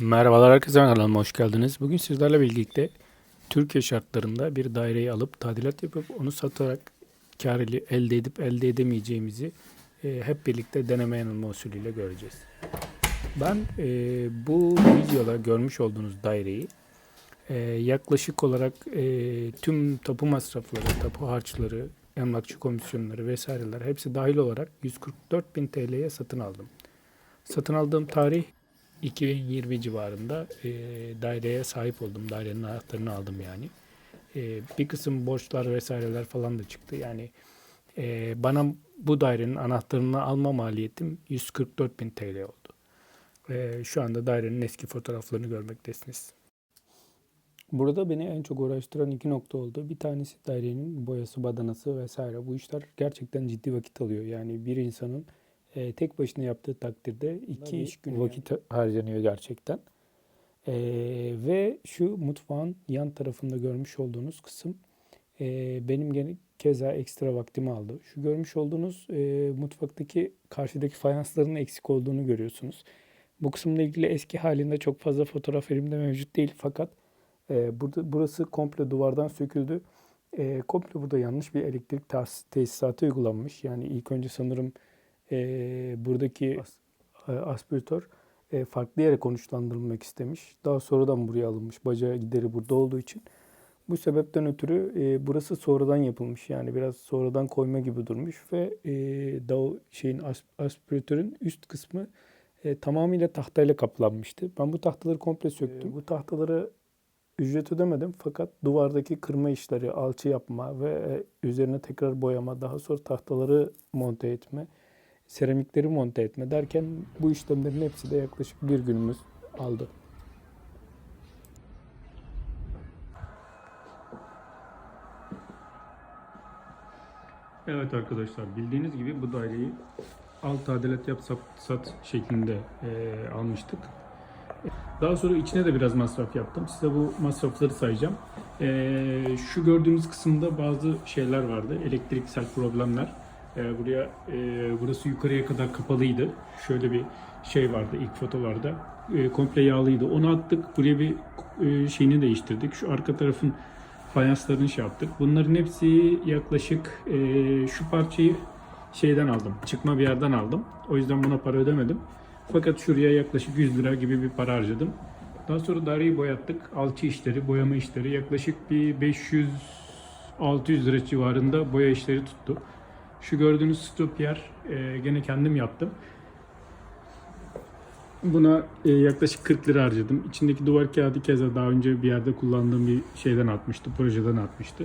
Merhabalar herkese kanalıma hoş geldiniz. Bugün sizlerle birlikte Türkiye şartlarında bir daireyi alıp tadilat yapıp onu satarak kar elde edip elde edemeyeceğimizi e, hep birlikte deneme yanılma usulüyle göreceğiz. Ben e, bu videoda görmüş olduğunuz daireyi e, yaklaşık olarak e, tüm tapu masrafları, tapu harçları, emlakçı komisyonları vesaireler hepsi dahil olarak 144.000 TL'ye satın aldım. Satın aldığım tarih 2020 civarında e, daireye sahip oldum. Dairenin anahtarını aldım yani. E, bir kısım borçlar vesaireler falan da çıktı. Yani e, bana bu dairenin anahtarını alma maliyetim 144 bin TL oldu. E, şu anda dairenin eski fotoğraflarını görmektesiniz. Burada beni en çok uğraştıran iki nokta oldu. Bir tanesi dairenin boyası, badanası vesaire. Bu işler gerçekten ciddi vakit alıyor. Yani bir insanın e, tek başına yaptığı takdirde iki iş günü vakit harcanıyor gerçekten. E, ve şu mutfağın yan tarafında görmüş olduğunuz kısım e, benim gene keza ekstra vaktimi aldı. Şu görmüş olduğunuz e, mutfaktaki karşıdaki fayansların eksik olduğunu görüyorsunuz. Bu kısımla ilgili eski halinde çok fazla fotoğraf elimde mevcut değil fakat e, burada burası komple duvardan söküldü. E, komple burada yanlış bir elektrik tesisatı uygulanmış. Yani ilk önce sanırım e, buradaki as- e, aspiratör e, farklı yere konuşlandırılmak istemiş. Daha sonradan buraya alınmış. Bacağı gideri burada olduğu için. Bu sebepten ötürü e, burası sonradan yapılmış. Yani biraz sonradan koyma gibi durmuş ve e, daha şeyin as- aspiratörün üst kısmı e, tamamıyla tahtayla kaplanmıştı. Ben bu tahtaları komple söktüm. bu tahtaları ücret ödemedim fakat duvardaki kırma işleri, alçı yapma ve e, üzerine tekrar boyama, daha sonra tahtaları monte etme, seramikleri monte etme derken bu işlemlerin hepsi de yaklaşık bir günümüz aldı. Evet arkadaşlar bildiğiniz gibi bu daireyi al tadilat yap sat, sat şeklinde e, almıştık. Daha sonra içine de biraz masraf yaptım. Size bu masrafları sayacağım. E, şu gördüğünüz kısımda bazı şeyler vardı. Elektriksel problemler. E, buraya e, burası yukarıya kadar kapalıydı. Şöyle bir şey vardı ilk fotolarda. E, komple yağlıydı. Onu attık. Buraya bir e, şeyini değiştirdik. Şu arka tarafın fayanslarını şey yaptık. Bunların hepsi yaklaşık e, şu parçayı şeyden aldım. Çıkma bir yerden aldım. O yüzden buna para ödemedim. Fakat şuraya yaklaşık 100 lira gibi bir para harcadım. Daha sonra daireyi boyattık. Alçı işleri, boyama işleri yaklaşık bir 500 600 lira civarında boya işleri tuttu. Şu gördüğünüz stopyer e, gene kendim yaptım. Buna e, yaklaşık 40 lira harcadım. İçindeki duvar kağıdı keza daha önce bir yerde kullandığım bir şeyden atmıştı, projeden atmıştı.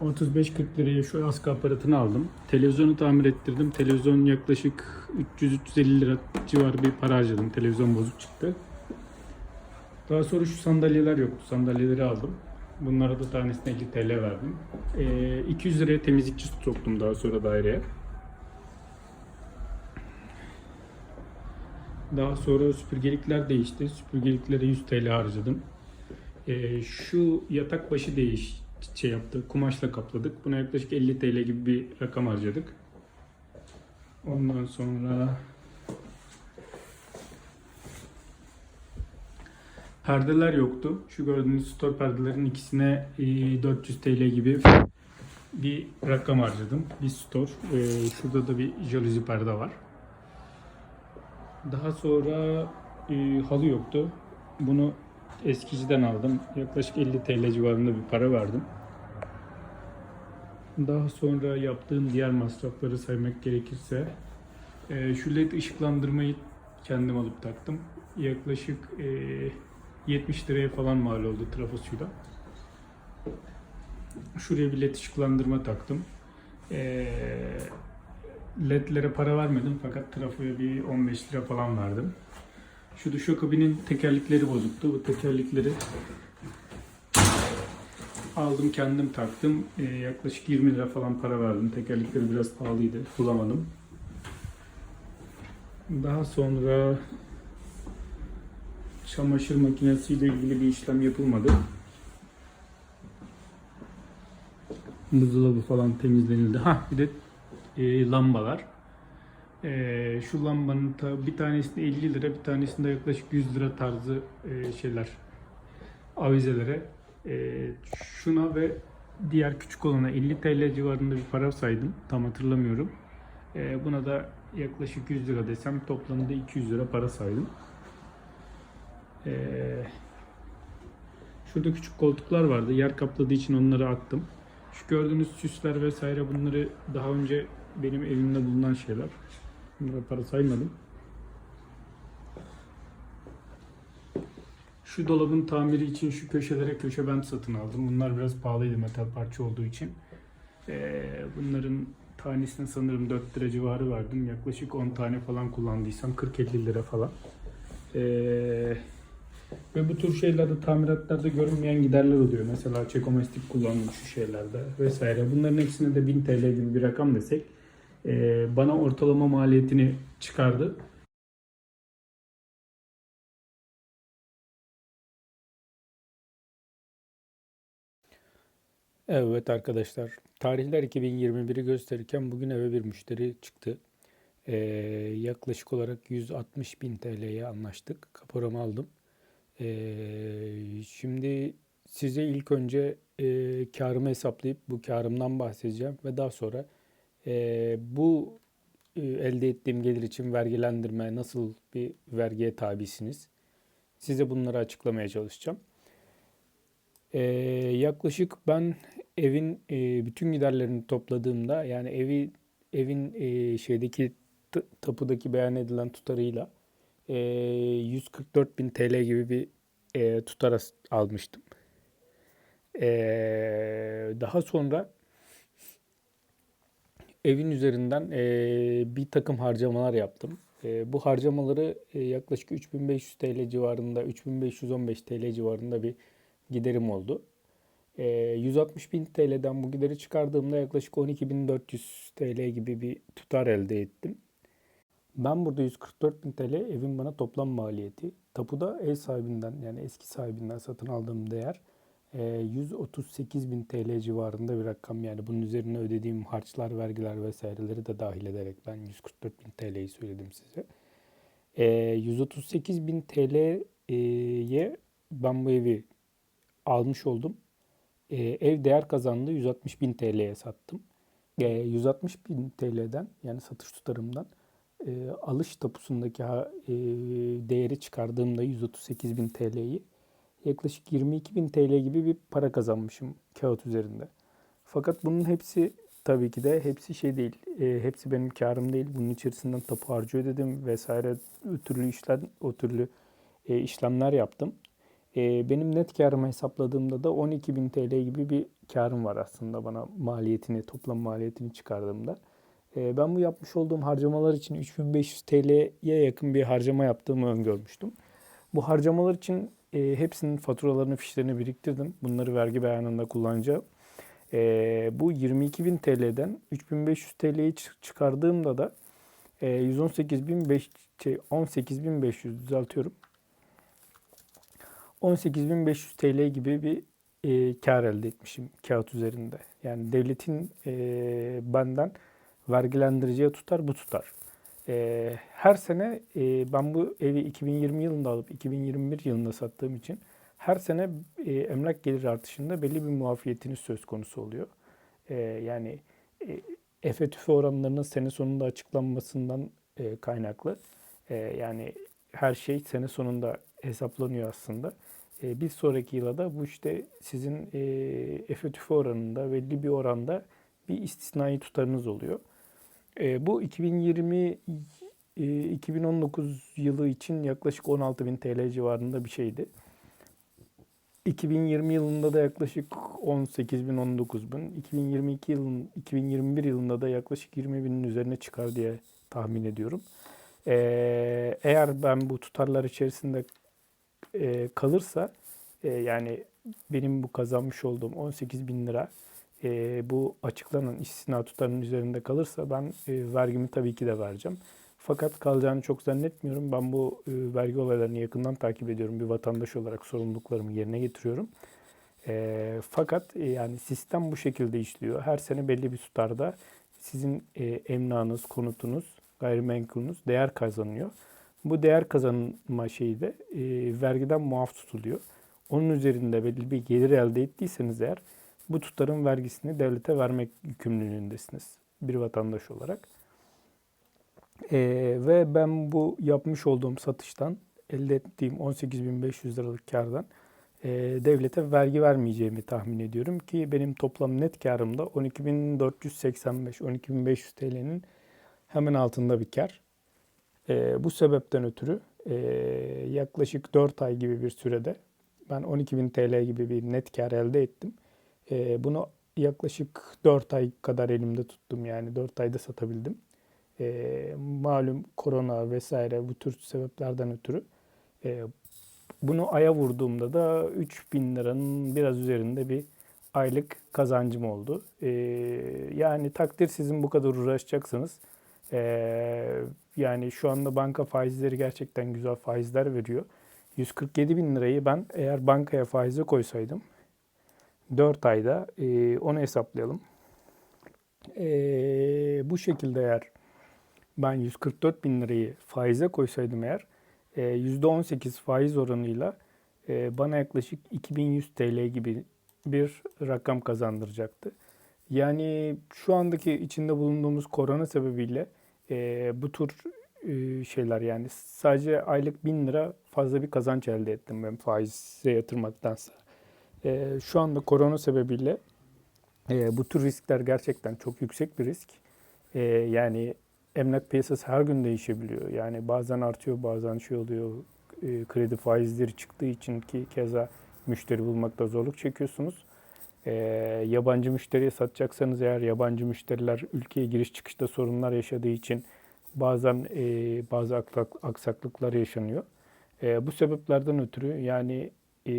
35-40 liraya şu askı aparatını aldım. Televizyonu tamir ettirdim. Televizyon yaklaşık 300-350 lira civarı bir para harcadım. Televizyon bozuk çıktı. Daha sonra şu sandalyeler yoktu. Sandalyeleri aldım. Bunlara da tanesine 50 TL verdim. E, 200 liraya temizlikçi soktum daha sonra daireye. Daha sonra süpürgelikler değişti. Süpürgeliklere 100 TL harcadım. Ee, şu yatak başı değiş şey yaptı. Kumaşla kapladık. Buna yaklaşık 50 TL gibi bir rakam harcadık. Ondan sonra perdeler yoktu. Şu gördüğünüz store perdelerin ikisine e, 400 TL gibi bir rakam harcadım. Bir store. Şurada da bir jaluzi perde var. Daha sonra e, halı yoktu. Bunu eskiciden aldım. Yaklaşık 50 TL civarında bir para verdim. Daha sonra yaptığım diğer masrafları saymak gerekirse e, şu led ışıklandırmayı kendim alıp taktım. Yaklaşık e, 70 liraya falan mal oldu trafosuyla. Şuraya bir led ışıklandırma taktım. E, ledlere para vermedim fakat trafoya bir 15 lira falan verdim. Şu duşakabinin tekerlekleri bozuktu. Bu tekerlekleri aldım kendim taktım. Ee, yaklaşık 20 lira falan para verdim. Tekerlekleri biraz pahalıydı. Bulamadım. Daha sonra çamaşır makinesiyle ilgili bir işlem yapılmadı. Buzdolabı falan temizlenildi. Ha bir de e, lambalar. Ee, şu lambanın ta- bir tanesinde 50 lira, bir tanesinde yaklaşık 100 lira tarzı e, şeyler, avizelere. Ee, şuna ve diğer küçük olana 50 TL civarında bir para saydım. Tam hatırlamıyorum. Ee, buna da yaklaşık 100 lira desem toplamda 200 lira para saydım. Ee, şurada küçük koltuklar vardı. Yer kapladığı için onları attım. Şu gördüğünüz süsler vesaire bunları daha önce benim evimde bulunan şeyler. Bunlara para saymadım. Şu dolabın tamiri için şu köşelere köşe bant satın aldım. Bunlar biraz pahalıydı metal parça olduğu için. Ee, bunların tanesine sanırım 4 lira civarı verdim. Yaklaşık 10 tane falan kullandıysam 40-50 lira falan. Ee, ve bu tür şeylerde tamiratlarda görünmeyen giderler oluyor. Mesela çekomestik kullandım şu şeylerde vesaire. Bunların hepsine de 1000 TL gibi bir rakam desek e, bana ortalama maliyetini çıkardı. Evet arkadaşlar, tarihler 2021'i gösterirken bugün eve bir müşteri çıktı. Ee, yaklaşık olarak 160 bin TL'ye anlaştık. Kaporamı aldım. Ee, şimdi size ilk önce e, karımı hesaplayıp bu karımdan bahsedeceğim ve daha sonra e, bu e, elde ettiğim gelir için vergilendirme nasıl bir vergiye tabisiniz? Size bunları açıklamaya çalışacağım. Ee, yaklaşık ben evin e, bütün giderlerini topladığımda yani evi evin e, şeydeki tapudaki beyan edilen tutarıyla e, 144 bin TL gibi bir e, tutar almıştım. E, daha sonra evin üzerinden e, bir takım harcamalar yaptım. E, bu harcamaları e, yaklaşık 3500 TL civarında, 3515 TL civarında bir giderim oldu. E, 160 bin TL'den bu gideri çıkardığımda yaklaşık 12.400 TL gibi bir tutar elde ettim. Ben burada 144 bin TL evin bana toplam maliyeti. Tapuda ev sahibinden yani eski sahibinden satın aldığım değer e, 138 bin TL civarında bir rakam. Yani bunun üzerine ödediğim harçlar, vergiler vesaireleri de dahil ederek ben 144 bin TL'yi söyledim size. E, 138 bin TL'ye ben bu evi almış oldum. E, ev değer kazandı 160 bin TL'ye sattım. E, 160 bin TL'den yani satış tutarımdan e, alış tapusundaki e, değeri çıkardığımda 138 bin TL'yi yaklaşık 22 bin TL gibi bir para kazanmışım kağıt üzerinde. Fakat bunun hepsi tabii ki de hepsi şey değil. E, hepsi benim karım değil. Bunun içerisinden tapu harcı ödedim vesaire o türlü işler, o türlü e, işlemler yaptım. E, benim net karımı hesapladığımda da 12 bin TL gibi bir karım var aslında bana maliyetini, toplam maliyetini çıkardığımda. E, ben bu yapmış olduğum harcamalar için 3500 TL'ye yakın bir harcama yaptığımı öngörmüştüm. Bu harcamalar için e, hepsinin faturalarını, fişlerini biriktirdim. Bunları vergi beyanında kullanacağım. E, bu 22.000 TL'den 3500 TL'yi çı- çıkardığımda da e, 118.500 şey, 18.500 düzeltiyorum. 18.500 TL gibi bir e, kar elde etmişim kağıt üzerinde. Yani devletin e, benden vergilendireceği tutar bu tutar. E, her sene e, ben bu evi 2020 yılında alıp 2021 yılında sattığım için her sene e, emlak gelir artışında belli bir muafiyetiniz söz konusu oluyor. E, yani e, efe tüfe oranlarının sene sonunda açıklanmasından e, kaynaklı. E, yani her şey sene sonunda hesaplanıyor aslında. E, bir sonraki yıla da bu işte sizin e, efe tüfe oranında belli bir oranda bir istisnai tutarınız oluyor. E, bu 2020 e, 2019 yılı için yaklaşık 16.000 TL civarında bir şeydi. 2020 yılında da yaklaşık 18 bin, 19 bin. 2022 yılın, 2021 yılında da yaklaşık 20 binin üzerine çıkar diye tahmin ediyorum. Ee, eğer ben bu tutarlar içerisinde e, kalırsa e, yani benim bu kazanmış olduğum 18 bin lira e, bu açıklanan istisna tutarının üzerinde kalırsa ben e, vergimi tabii ki de vereceğim. Fakat kalacağını çok zannetmiyorum. Ben bu e, vergi olaylarını yakından takip ediyorum. Bir vatandaş olarak sorumluluklarımı yerine getiriyorum. E, fakat e, yani sistem bu şekilde işliyor. Her sene belli bir tutarda sizin e, emlakınız, konutunuz gayrimenkulünüz değer kazanıyor. Bu değer kazanma şeyi de e, vergiden muaf tutuluyor. Onun üzerinde belli bir gelir elde ettiyseniz eğer bu tutarın vergisini devlete vermek yükümlülüğündesiniz bir vatandaş olarak. E, ve ben bu yapmış olduğum satıştan elde ettiğim 18.500 liralık kardan e, devlete vergi vermeyeceğimi tahmin ediyorum ki benim toplam net karım da 12.485-12.500 TL'nin hemen altında bir kar. E, bu sebepten ötürü e, yaklaşık 4 ay gibi bir sürede ben 12.000 TL gibi bir net kar elde ettim. E, bunu yaklaşık 4 ay kadar elimde tuttum yani 4 ayda satabildim. E, malum korona vesaire bu tür sebeplerden ötürü e, bunu aya vurduğumda da 3000 liranın biraz üzerinde bir aylık kazancım oldu. E, yani takdir sizin bu kadar uğraşacaksınız. E, yani şu anda banka faizleri gerçekten güzel faizler veriyor. 147 bin lirayı ben eğer bankaya faize koysaydım 4 ayda e, onu hesaplayalım. E, bu şekilde eğer ben 144 bin lirayı faize koysaydım eğer e, %18 faiz oranıyla e, bana yaklaşık 2100 TL gibi bir rakam kazandıracaktı. Yani şu andaki içinde bulunduğumuz korona sebebiyle e, bu tür e, şeyler yani sadece aylık 1000 lira fazla bir kazanç elde ettim ben faize yatırmaktansa. E, şu anda korona sebebiyle e, bu tür riskler gerçekten çok yüksek bir risk. E, yani emlak piyasası her gün değişebiliyor. Yani bazen artıyor bazen şey oluyor. E, kredi faizleri çıktığı için ki keza müşteri bulmakta zorluk çekiyorsunuz. E, yabancı müşteriye satacaksanız eğer yabancı müşteriler ülkeye giriş çıkışta sorunlar yaşadığı için bazen e, bazı aksak- aksaklıklar yaşanıyor. E, bu sebeplerden ötürü yani e,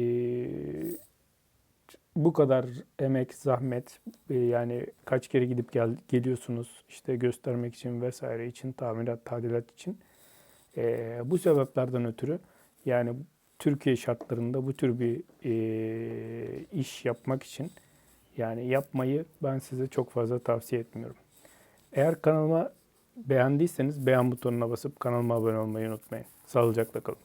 bu kadar emek, zahmet e, yani kaç kere gidip gel, geliyorsunuz işte göstermek için vesaire için, tamirat, tadilat için. E, bu sebeplerden ötürü yani Türkiye şartlarında bu tür bir e, iş yapmak için yani yapmayı ben size çok fazla tavsiye etmiyorum. Eğer kanalıma beğendiyseniz beğen butonuna basıp kanalıma abone olmayı unutmayın. Sağlıcakla kalın.